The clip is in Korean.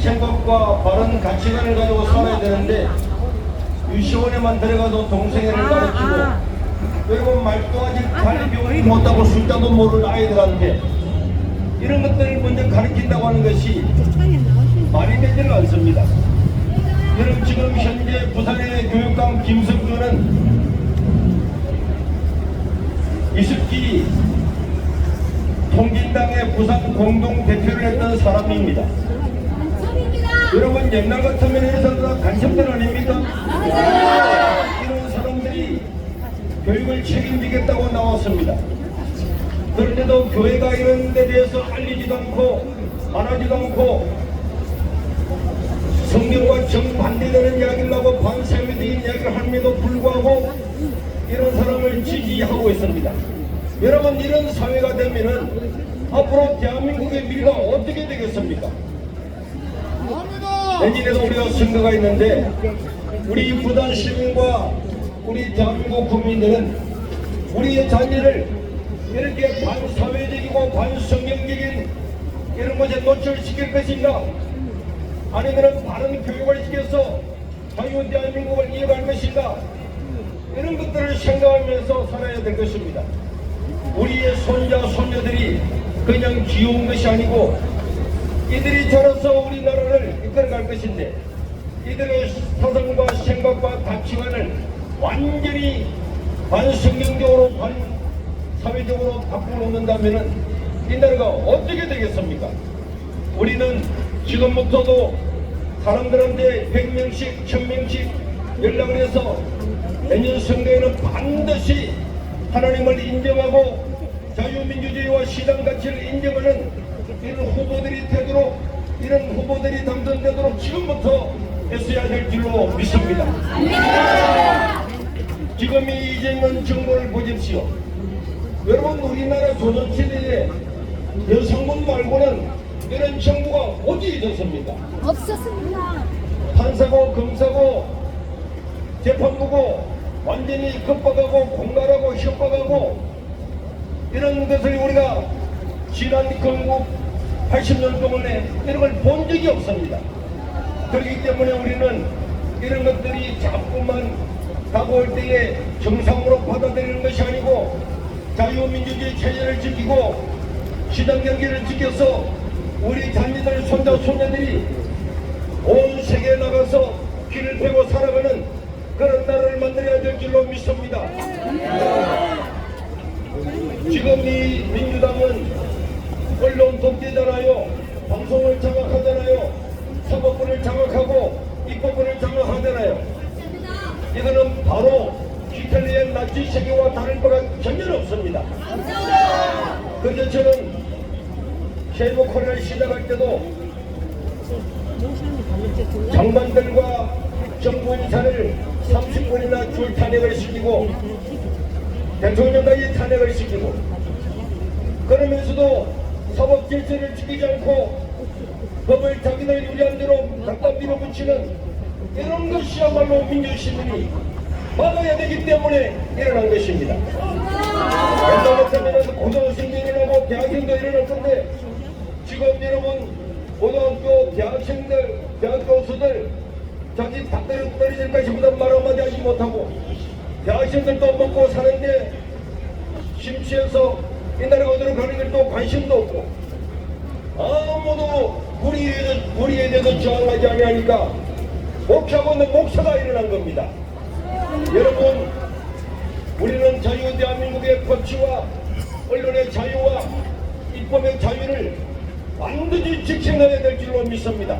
생각과 바른 가치관을 가지고 살아야 되는데 유치원에만 들어가도 동생애를 가르치고 그리고 말도 아직 잘 배우지 못하고 숫자도 모를 아이들한테 이런 것들을 먼저 가르친다고 하는 것이 말이 되지는 않습니다. 여러분 지금 현재 부산의 교육감 김성주는 이습기 통진당의 부산 공동 대표를 했던 사람입니다. 여러분 옛날 같으면 회사가 간첩들 아닙니까? 이런 사람들이 교육을 책임지겠다고 나왔습니다. 그런데도 교회가 이런 데 대해서 알리지도 않고 말하지도 않고 성경과 정반대되는 이야기를 하고 반사회적인 이야기를 함에도 불구하고 이런 사람을 지지하고 있습니다. 여러분 이런 사회가 되면은 앞으로 대한민국의 미래가 어떻게 되겠습니까? 내년에도 우리가 선거가 있는데 우리 부산 시민과 우리 대한민국 국민들은 우리의 자녀를 이렇게 반사회적이고 반성경적인 이런 것에 노출시킬 것인가 아니면 바른 교육을 시켜서 자유 대한민국을 이어갈 것인가 이런 것들을 생각하면서 살아야 될 것입니다. 우리의 손자 손녀들이 그냥 귀여운 것이 아니고 이들이 자라서 우리나라를 이끌어갈 것인데 이들의 사상과 생각과 가치관을 완전히 반성경적으로 반사회적으로 바꿔놓는다면 이 나라가 어떻게 되겠습니까? 우리는 지금부터도 사람들한테 100명씩, 1000명씩 연락을 해서 내년 선거에는 반드시 하나님을 인정하고 자유민주주의와 시장 가치를 인정하는 이런 후보들이 되도록 이런 후보들이 당선되도록 지금부터 했어야 될 줄로 믿습니다. 지금 이 이재명 정부를 보십시오. 여러분 우리나라 조선시대에 여성분 말고는 이런 정부가 어디 있었습니까? 없었습니다. 판사고 검사고 재판부고 완전히 급박하고 공갈하고 협박하고 이런 것을 우리가 지난 건국 80년 동안에 이런 걸 본 적이 없습니다. 그렇기 때문에 우리는 이런 것들이 자꾸만 다가올 때에 정상으로 받아들이는 것이 아니고 자유민주주의 체제를 지키고 시장 경제를 지켜서 우리 자녀들 손자 손녀들이 온 세계에 나가서 길을 펴고 살아가는 그런 나라를 만들어야 될 줄로 믿습니다. 지금 이 민주당은 독재잖아요. 방송을 장악하잖아요. 사법부를 장악하고 입법부를 장악하잖아요. 이거는 바로 히틀러의 나치 세계와 다를 바가 전혀 없습니다. 그래서 저는 세부 코리아를 시작할 때도 장관들과 정부 인사를 30분이나 줄 탄핵을 시키고 대통령까지 탄핵을 시키고 그러면서도 사법 질서를 지키지 않고 법을 자기들 유리한 대로 갖다 밀어붙이는 이런 것이야말로 민주시민이 막아야 되기 때문에 일어난 것입니다. 옛날 같으면 고등학생도 일어나고 대학생도 일어날 건데 지금 여러분 고등학교 대학생들 대학 교수들 자기 닭다리 떨어질까 싶으면 말 한마디 하지 못하고 대학생들도 먹고 사는데 심취해서 이 나라가 어디로 가는 것도 관심도 없고 아무도 우리에, 대해서- 우리에 대해서 저항하지 아니하니까 목회하고 있는 목사가 일어난 겁니다. 여러분 우리는 자유 대한민국의 법치와 언론의 자유와 입법의 자유를 반드시 지켜내야 될 줄로 믿습니다.